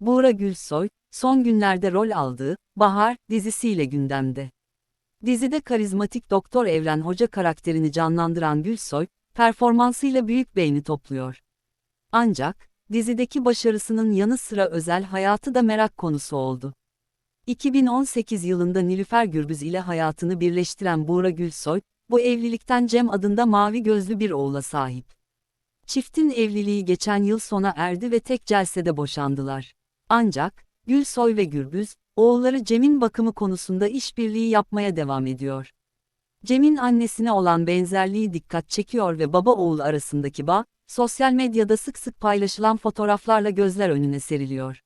Buğra Gülsoy, son günlerde rol aldığı Bahar dizisiyle gündemde. Dizide karizmatik Doktor Evren Hoca karakterini canlandıran Gülsoy, performansıyla büyük beğeni topluyor. Ancak, dizideki başarısının yanı sıra özel hayatı da merak konusu oldu. 2018 yılında Nilüfer Gürbüz ile hayatını birleştiren Buğra Gülsoy, bu evlilikten Cem adında mavi gözlü bir oğula sahip. Çiftin evliliği geçen yıl sona erdi ve tek celsede boşandılar. Ancak, Gülsoy ve Gürbüz, oğulları Cem'in bakımı konusunda işbirliği yapmaya devam ediyor. Cem'in annesine olan benzerliği dikkat çekiyor ve baba oğul arasındaki bağ, sosyal medyada sık sık paylaşılan fotoğraflarla gözler önüne seriliyor.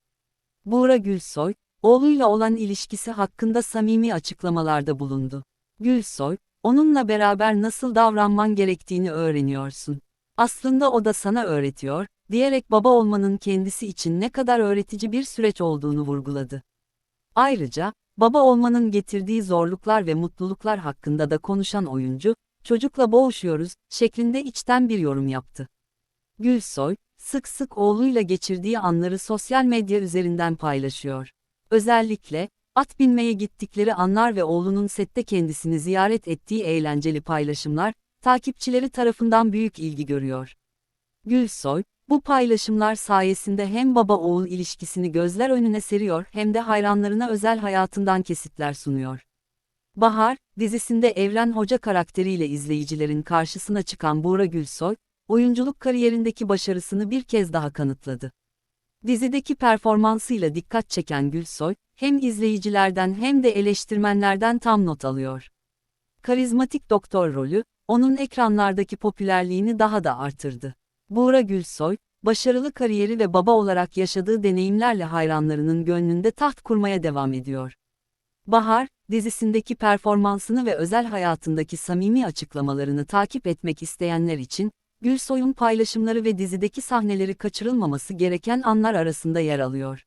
Buğra Gülsoy, oğluyla olan ilişkisi hakkında samimi açıklamalarda bulundu. Gülsoy, onunla beraber nasıl davranman gerektiğini öğreniyorsun. Aslında o da sana öğretiyor, diyerek baba olmanın kendisi için ne kadar öğretici bir süreç olduğunu vurguladı. Ayrıca, baba olmanın getirdiği zorluklar ve mutluluklar hakkında da konuşan oyuncu, çocukla boğuşuyoruz, şeklinde içten bir yorum yaptı. Gülsoy, sık sık oğluyla geçirdiği anları sosyal medya üzerinden paylaşıyor. Özellikle, at binmeye gittikleri anlar ve oğlunun sette kendisini ziyaret ettiği eğlenceli paylaşımlar, takipçileri tarafından büyük ilgi görüyor. Gülsoy, bu paylaşımlar sayesinde hem baba-oğul ilişkisini gözler önüne seriyor hem de hayranlarına özel hayatından kesitler sunuyor. Bahar, dizisinde Evren Hoca karakteriyle izleyicilerin karşısına çıkan Buğra Gülsoy, oyunculuk kariyerindeki başarısını bir kez daha kanıtladı. Dizideki performansıyla dikkat çeken Gülsoy, hem izleyicilerden hem de eleştirmenlerden tam not alıyor. Karizmatik doktor rolü, onun ekranlardaki popülerliğini daha da artırdı. Buğra Gülsoy, başarılı kariyeri ve baba olarak yaşadığı deneyimlerle hayranlarının gönlünde taht kurmaya devam ediyor. Bahar, dizisindeki performansını ve özel hayatındaki samimi açıklamalarını takip etmek isteyenler için, Gülsoy'un paylaşımları ve dizideki sahneleri kaçırılmaması gereken anlar arasında yer alıyor.